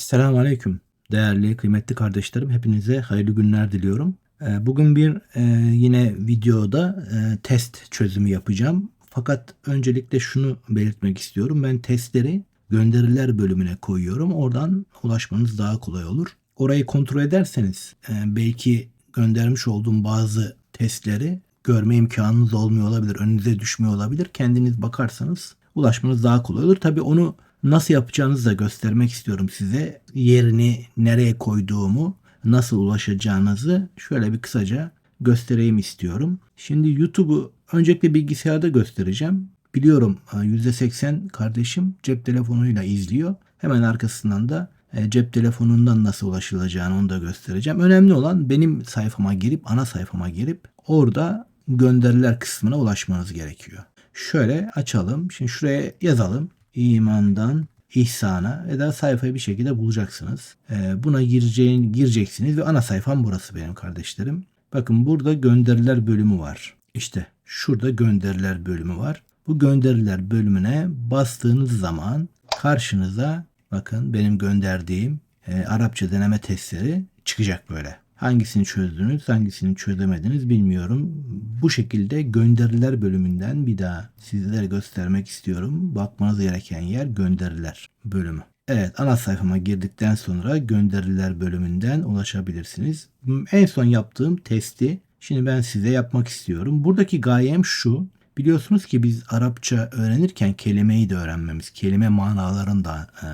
Esselamu Aleyküm. Değerli, kıymetli kardeşlerim, hepinize hayırlı günler diliyorum. Ee, Bugün bir e, yine videoda e, test çözümü yapacağım. Fakat öncelikle şunu belirtmek istiyorum. Ben testleri gönderiler bölümüne koyuyorum. Oradan ulaşmanız daha kolay olur. Orayı kontrol ederseniz e, belki göndermiş olduğum bazı testleri görme imkanınız olmuyor olabilir. Önünüze düşmüyor olabilir. Kendiniz bakarsanız ulaşmanız daha kolay olur. Tabii onu nasıl yapacağınızı da göstermek istiyorum size. Yerini nereye koyduğumu, nasıl ulaşacağınızı şöyle bir kısaca göstereyim istiyorum. Şimdi YouTube'u öncelikle bilgisayarda göstereceğim. Biliyorum e, %80 kardeşim cep telefonuyla izliyor. Hemen arkasından da e, cep telefonundan nasıl ulaşılacağını onu da göstereceğim. Önemli olan benim sayfama girip ana sayfama girip orada gönderiler kısmına ulaşmanız gerekiyor. Şöyle açalım. Şimdi şuraya yazalım. İmandan ihsana ve daha sayfayı bir şekilde bulacaksınız. Ee, buna gireceğin, gireceksiniz ve ana sayfam burası benim kardeşlerim. Bakın burada gönderiler bölümü var. İşte şurada gönderiler bölümü var. Bu gönderiler bölümüne bastığınız zaman karşınıza bakın benim gönderdiğim e, Arapça deneme testleri çıkacak böyle. Hangisini çözdünüz, hangisini çözemediniz bilmiyorum. Bu şekilde gönderiler bölümünden bir daha sizlere göstermek istiyorum. Bakmanız gereken yer gönderiler bölümü. Evet ana sayfama girdikten sonra gönderiler bölümünden ulaşabilirsiniz. En son yaptığım testi şimdi ben size yapmak istiyorum. Buradaki gayem şu. Biliyorsunuz ki biz Arapça öğrenirken kelimeyi de öğrenmemiz, kelime manalarını da e,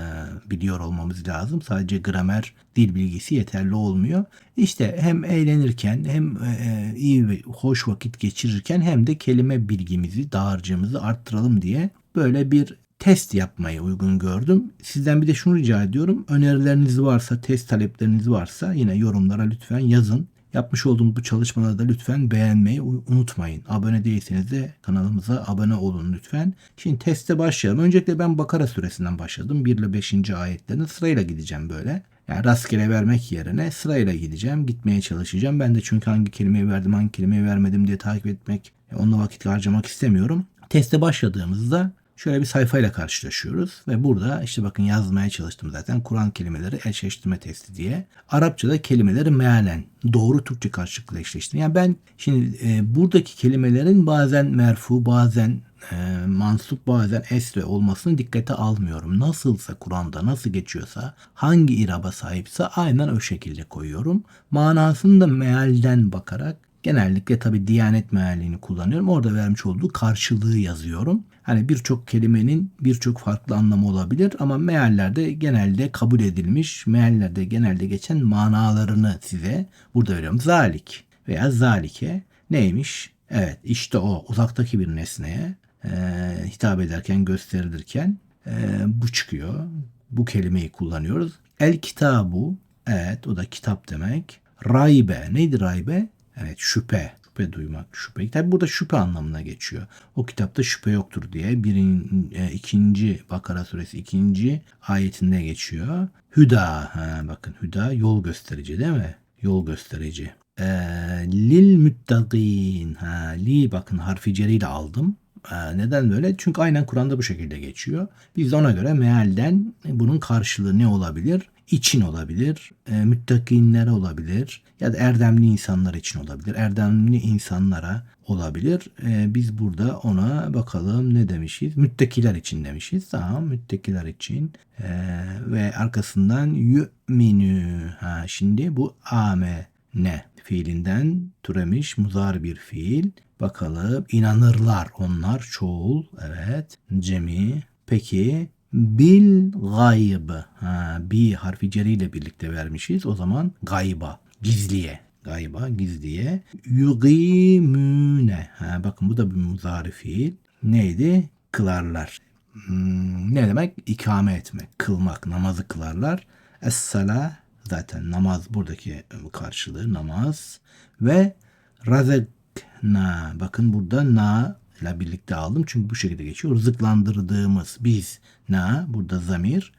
biliyor olmamız lazım. Sadece gramer, dil bilgisi yeterli olmuyor. İşte hem eğlenirken hem e, iyi ve hoş vakit geçirirken hem de kelime bilgimizi, dağarcığımızı arttıralım diye böyle bir test yapmayı uygun gördüm. Sizden bir de şunu rica ediyorum. Önerileriniz varsa, test talepleriniz varsa yine yorumlara lütfen yazın. Yapmış olduğum bu çalışmaları da lütfen beğenmeyi unutmayın. Abone değilseniz de kanalımıza abone olun lütfen. Şimdi teste başlayalım. Öncelikle ben Bakara suresinden başladım. 1 ile 5. ayetlerini sırayla gideceğim böyle. Yani rastgele vermek yerine sırayla gideceğim. Gitmeye çalışacağım. Ben de çünkü hangi kelimeyi verdim, hangi kelimeyi vermedim diye takip etmek, onunla vakit harcamak istemiyorum. Teste başladığımızda şöyle bir sayfayla karşılaşıyoruz ve burada işte bakın yazmaya çalıştım zaten Kur'an kelimeleri eşleştirme testi diye. Arapçada kelimeleri mealen doğru Türkçe karşılıklı eşleştirme. Yani ben şimdi e, buradaki kelimelerin bazen merfu bazen e, mansup bazen esre olmasını dikkate almıyorum. Nasılsa Kur'an'da nasıl geçiyorsa hangi iraba sahipse aynen o şekilde koyuyorum. Manasını da mealden bakarak Genellikle tabi Diyanet mealini kullanıyorum. Orada vermiş olduğu karşılığı yazıyorum. Hani birçok kelimenin birçok farklı anlamı olabilir ama meallerde genelde kabul edilmiş, meallerde genelde geçen manalarını size burada veriyorum. Zalik veya zalike neymiş? Evet işte o uzaktaki bir nesneye e, hitap ederken gösterilirken e, bu çıkıyor. Bu kelimeyi kullanıyoruz. El kitabu evet o da kitap demek. Raybe neydi raybe? Evet şüphe. Şüphe duymak, şüphe. Tabi burada şüphe anlamına geçiyor. O kitapta şüphe yoktur diye birin, e, ikinci Bakara suresi ikinci ayetinde geçiyor. Hüda. Ha, bakın hüda yol gösterici değil mi? Yol gösterici. E, lil müttakîn. Ha, li bakın harfi ceriyle aldım. E, neden böyle? Çünkü aynen Kur'an'da bu şekilde geçiyor. Biz ona göre mealden bunun karşılığı ne olabilir? İçin olabilir, e, müttakinlere olabilir ya da erdemli insanlar için olabilir. Erdemli insanlara olabilir. E, biz burada ona bakalım ne demişiz? Müttakiler için demişiz. Tamam müttakiler için e, ve arkasından yu'minü. Ha, şimdi bu ame ne fiilinden türemiş muzar bir fiil. Bakalım inanırlar onlar çoğul evet cemi. Peki bil gayb. Ha, bi harfi ile birlikte vermişiz. O zaman gayba, gizliye. Gayba, gizliye. Yugimüne. Ha, bakın bu da bir muzari. Neydi? Kılarlar. Hmm, ne demek? İkame etmek, kılmak, namazı kılarlar. Es-sala zaten namaz buradaki karşılığı namaz ve razekna bakın burada na ile birlikte aldım. Çünkü bu şekilde geçiyor. Rızıklandırdığımız biz na burada zamir.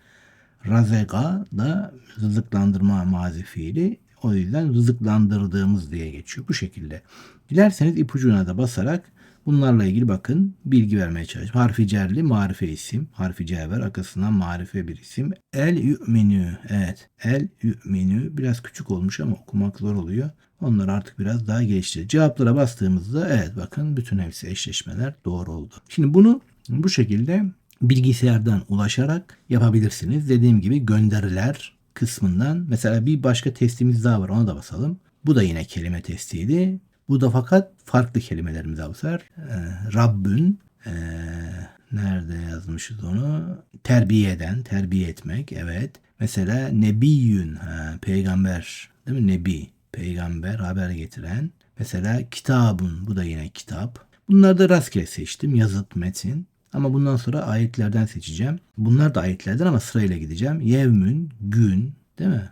Razega da rızıklandırma mazi fiili. O yüzden rızıklandırdığımız diye geçiyor. Bu şekilde. Dilerseniz ipucuna da basarak Bunlarla ilgili bakın bilgi vermeye çalışıyorum. Harfi cerli marife isim. Harfi cever arkasından marife bir isim. El yu'minü. Evet. El yu'minü. Biraz küçük olmuş ama okumak zor oluyor. Onları artık biraz daha geliştireceğiz. Cevaplara bastığımızda evet bakın bütün hepsi eşleşmeler doğru oldu. Şimdi bunu bu şekilde bilgisayardan ulaşarak yapabilirsiniz. Dediğim gibi gönderiler kısmından mesela bir başka testimiz daha var ona da basalım. Bu da yine kelime testiydi. Bu da fakat farklı kelimelerimiz bu sefer. Ee, Rabbün ee, nerede yazmışız onu? Terbiye eden, terbiye etmek. Evet. Mesela nebiyyün, ha, peygamber. Değil mi? Nebi, peygamber, haber getiren. Mesela kitabun, bu da yine kitap. Bunları da rastgele seçtim. Yazıt, metin. Ama bundan sonra ayetlerden seçeceğim. Bunlar da ayetlerden ama sırayla gideceğim. Yevmün, gün, değil mi?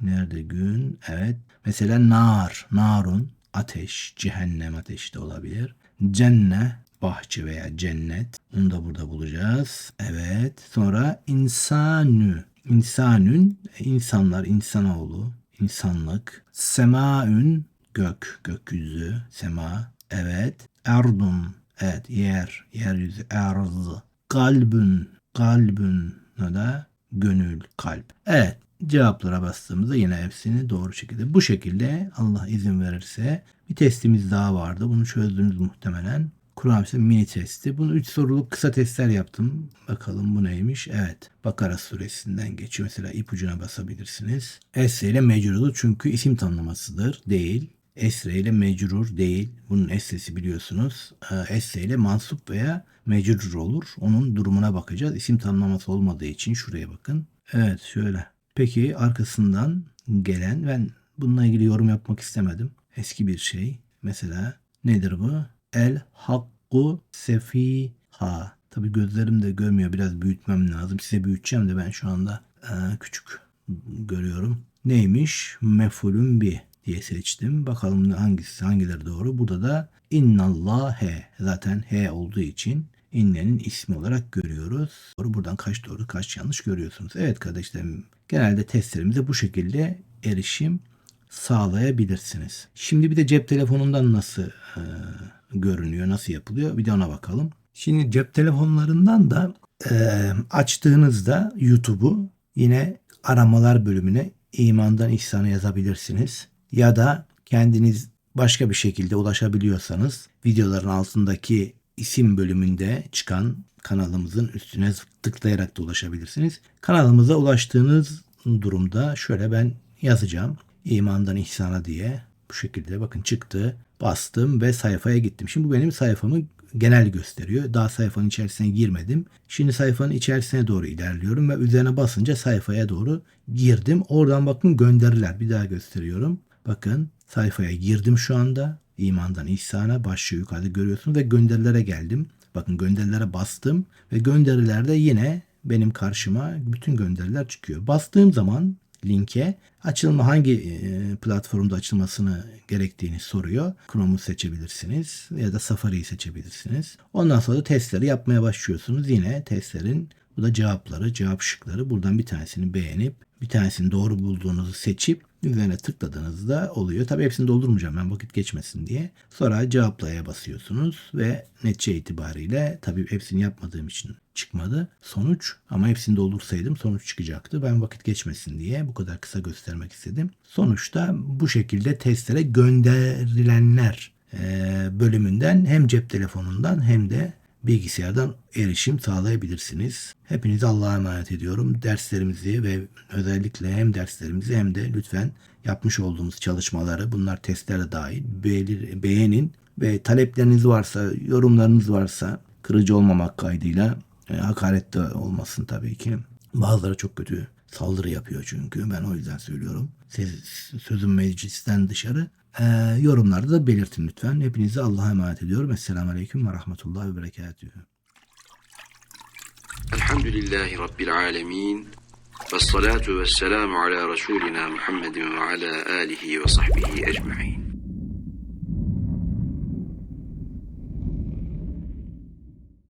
Nerede gün? Evet. Mesela nar, narun, ateş, cehennem ateşi de olabilir. Cenne, bahçe veya cennet. Onu da burada bulacağız. Evet. Sonra insanü, insanün, insanlar, insanoğlu, insanlık. Semaün, gök, gökyüzü, sema. Evet. Erdum, evet, yer, yeryüzü, erz. Kalbün, kalbün, ne da? Gönül, kalp. Evet. Cevaplara bastığımızda yine hepsini doğru şekilde. Bu şekilde Allah izin verirse bir testimiz daha vardı. Bunu çözdünüz muhtemelen. Kur'an mini testi. Bunu 3 soruluk kısa testler yaptım. Bakalım bu neymiş? Evet. Bakara suresinden geçiyor. Mesela ipucuna basabilirsiniz. Esre ile mecrurdu çünkü isim tanımlamasıdır. Değil. Esre ile mecrur değil. Bunun esresi biliyorsunuz. Ee, Esre ile mansup veya mecrur olur. Onun durumuna bakacağız. İsim tanımlaması olmadığı için şuraya bakın. Evet şöyle. Peki arkasından gelen ben bununla ilgili yorum yapmak istemedim. Eski bir şey. Mesela nedir bu? El hakku sefiha. Tabi gözlerim de görmüyor. Biraz büyütmem lazım. Size büyüteceğim de ben şu anda e, küçük görüyorum. Neymiş? Mefulün bi diye seçtim. Bakalım hangisi hangileri doğru. Burada da innallâhe. Zaten he olduğu için innenin ismi olarak görüyoruz. Doğru buradan kaç doğru kaç yanlış görüyorsunuz. Evet kardeşlerim genelde testlerimize bu şekilde erişim sağlayabilirsiniz. Şimdi bir de cep telefonundan nasıl e, görünüyor, nasıl yapılıyor bir de ona bakalım. Şimdi cep telefonlarından da e, açtığınızda YouTube'u yine aramalar bölümüne imandan ihsana yazabilirsiniz. Ya da kendiniz başka bir şekilde ulaşabiliyorsanız videoların altındaki isim bölümünde çıkan kanalımızın üstüne tıklayarak da ulaşabilirsiniz. Kanalımıza ulaştığınız durumda şöyle ben yazacağım. İmandan ihsana diye bu şekilde bakın çıktı. Bastım ve sayfaya gittim. Şimdi bu benim sayfamı genel gösteriyor. Daha sayfanın içerisine girmedim. Şimdi sayfanın içerisine doğru ilerliyorum ve üzerine basınca sayfaya doğru girdim. Oradan bakın gönderiler. Bir daha gösteriyorum. Bakın sayfaya girdim şu anda. İmandan ihsana başlıyor yukarıda görüyorsunuz ve gönderilere geldim. Bakın gönderilere bastım ve gönderilerde yine benim karşıma bütün gönderiler çıkıyor. Bastığım zaman linke açılma hangi e, platformda açılmasını gerektiğini soruyor. Chrome'u seçebilirsiniz ya da Safari'yi seçebilirsiniz. Ondan sonra da testleri yapmaya başlıyorsunuz. Yine testlerin bu da cevapları, cevap şıkları. Buradan bir tanesini beğenip bir tanesini doğru bulduğunuzu seçip üzerine tıkladığınızda oluyor. Tabii hepsini doldurmayacağım ben vakit geçmesin diye. Sonra cevaplaya basıyorsunuz ve netçe itibariyle tabii hepsini yapmadığım için çıkmadı sonuç ama hepsini doldursaydım sonuç çıkacaktı. Ben vakit geçmesin diye bu kadar kısa göstermek istedim. Sonuçta bu şekilde testlere gönderilenler bölümünden hem cep telefonundan hem de bilgisayardan erişim sağlayabilirsiniz. Hepinizi Allah'a emanet ediyorum. Derslerimizi ve özellikle hem derslerimizi hem de lütfen yapmış olduğumuz çalışmaları bunlar testlere dahil beğenin ve talepleriniz varsa, yorumlarınız varsa kırıcı olmamak kaydıyla e, hakaret de olmasın tabii ki. Bazıları çok kötü saldırı yapıyor çünkü. Ben o yüzden söylüyorum. Siz sözün meclisten dışarı e, yorumlarda da belirtin lütfen. Hepinizi Allah'a emanet ediyorum. Esselamu Aleyküm ve Rahmetullahi ve Berekatühü. Elhamdülillahi Rabbil Alemin. Ve salatu ve selamu ala Resulina Muhammedin ve ala alihi ve sahbihi ecma'in.